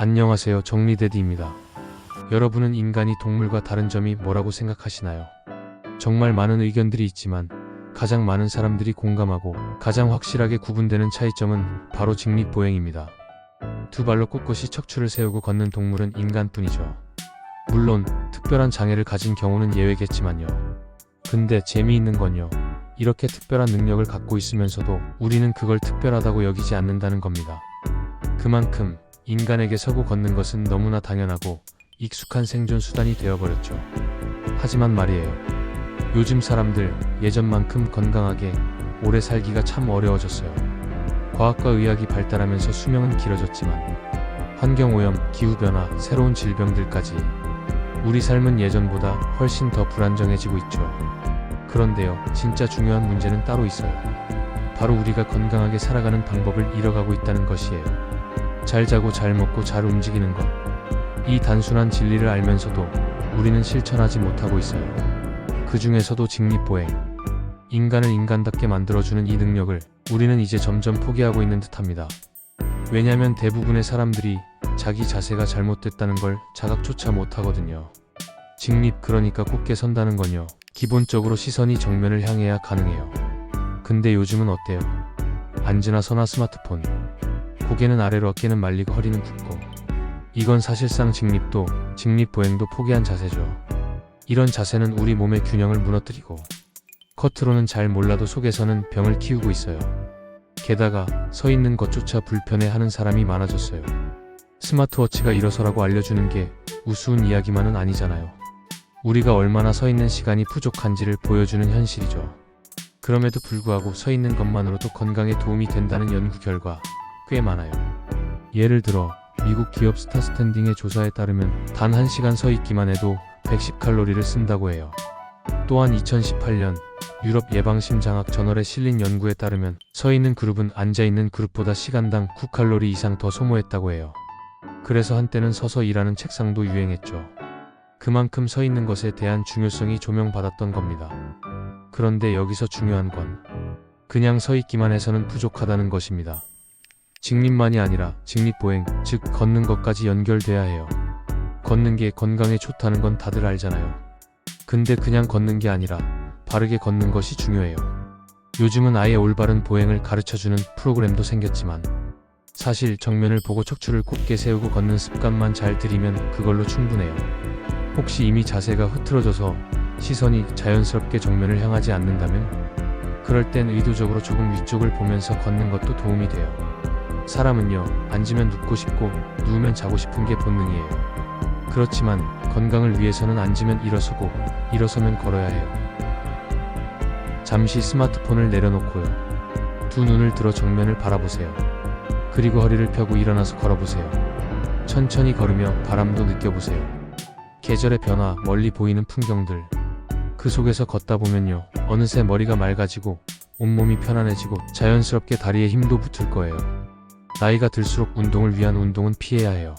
안녕하세요. 정리데디입니다. 여러분은 인간이 동물과 다른 점이 뭐라고 생각하시나요? 정말 많은 의견들이 있지만 가장 많은 사람들이 공감하고 가장 확실하게 구분되는 차이점은 바로 직립보행입니다. 두 발로 꼿꼿이 척추를 세우고 걷는 동물은 인간뿐이죠. 물론 특별한 장애를 가진 경우는 예외겠지만요. 근데 재미있는 건요. 이렇게 특별한 능력을 갖고 있으면서도 우리는 그걸 특별하다고 여기지 않는다는 겁니다. 그만큼 인간에게 서고 걷는 것은 너무나 당연하고 익숙한 생존 수단이 되어버렸죠. 하지만 말이에요. 요즘 사람들 예전만큼 건강하게 오래 살기가 참 어려워졌어요. 과학과 의학이 발달하면서 수명은 길어졌지만 환경오염, 기후변화, 새로운 질병들까지 우리 삶은 예전보다 훨씬 더 불안정해지고 있죠. 그런데요, 진짜 중요한 문제는 따로 있어요. 바로 우리가 건강하게 살아가는 방법을 잃어가고 있다는 것이에요. 잘 자고 잘 먹고 잘 움직이는 것. 이 단순한 진리를 알면서도 우리는 실천하지 못하고 있어요. 그 중에서도 직립보행. 인간을 인간답게 만들어주는 이 능력을 우리는 이제 점점 포기하고 있는 듯 합니다. 왜냐면 대부분의 사람들이 자기 자세가 잘못됐다는 걸 자각조차 못하거든요. 직립 그러니까 곧게 선다는 건요. 기본적으로 시선이 정면을 향해야 가능해요. 근데 요즘은 어때요? 앉으나 서나 스마트폰. 고개는 아래로 어깨는 말리고 허리는 굽고. 이건 사실상 직립도, 직립보행도 포기한 자세죠. 이런 자세는 우리 몸의 균형을 무너뜨리고, 겉으로는 잘 몰라도 속에서는 병을 키우고 있어요. 게다가 서 있는 것조차 불편해 하는 사람이 많아졌어요. 스마트워치가 일어서라고 알려주는 게 우스운 이야기만은 아니잖아요. 우리가 얼마나 서 있는 시간이 부족한지를 보여주는 현실이죠. 그럼에도 불구하고 서 있는 것만으로도 건강에 도움이 된다는 연구 결과 꽤 많아요. 예를 들어 미국 기업 스타 스탠딩의 조사에 따르면 단 1시간 서 있기만 해도 110칼로리를 쓴다고 해요. 또한 2018년 유럽 예방심장학 저널에 실린 연구에 따르면 서 있는 그룹은 앉아 있는 그룹보다 시간당 9칼로리 이상 더 소모했다고 해요. 그래서 한때는 서서 일하는 책상도 유행했죠. 그만큼 서 있는 것에 대한 중요성이 조명받았던 겁니다. 그런데 여기서 중요한 건 그냥 서 있기만 해서는 부족하다는 것입니다. 직립만이 아니라 직립보행, 즉 걷는 것까지 연결돼야 해요. 걷는 게 건강에 좋다는 건 다들 알잖아요. 근데 그냥 걷는 게 아니라 바르게 걷는 것이 중요해요. 요즘은 아예 올바른 보행을 가르쳐주는 프로그램도 생겼지만 사실 정면을 보고 척추를 곧게 세우고 걷는 습관만 잘 들이면 그걸로 충분해요. 혹시 이미 자세가 흐트러져서 시선이 자연스럽게 정면을 향하지 않는다면 그럴 땐 의도적으로 조금 위쪽을 보면서 걷는 것도 도움이 돼요. 사람은요, 앉으면 눕고 싶고 누우면 자고 싶은 게 본능이에요. 그렇지만 건강을 위해서는 앉으면 일어서고 일어서면 걸어야 해요. 잠시 스마트폰을 내려놓고요. 두 눈을 들어 정면을 바라보세요. 그리고 허리를 펴고 일어나서 걸어보세요. 천천히 걸으며 바람도 느껴보세요. 계절의 변화, 멀리 보이는 풍경들. 그 속에서 걷다 보면요. 어느새 머리가 맑아지고 온몸이 편안해지고 자연스럽게 다리에 힘도 붙을 거예요. 나이가 들수록 운동을 위한 운동은 피해야 해요.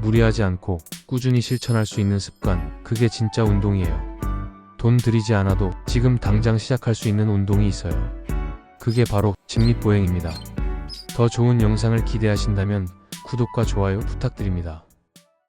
무리하지 않고 꾸준히 실천할 수 있는 습관, 그게 진짜 운동이에요. 돈 들이지 않아도 지금 당장 시작할 수 있는 운동이 있어요. 그게 바로 직립보행입니다. 더 좋은 영상을 기대하신다면 구독과 좋아요 부탁드립니다.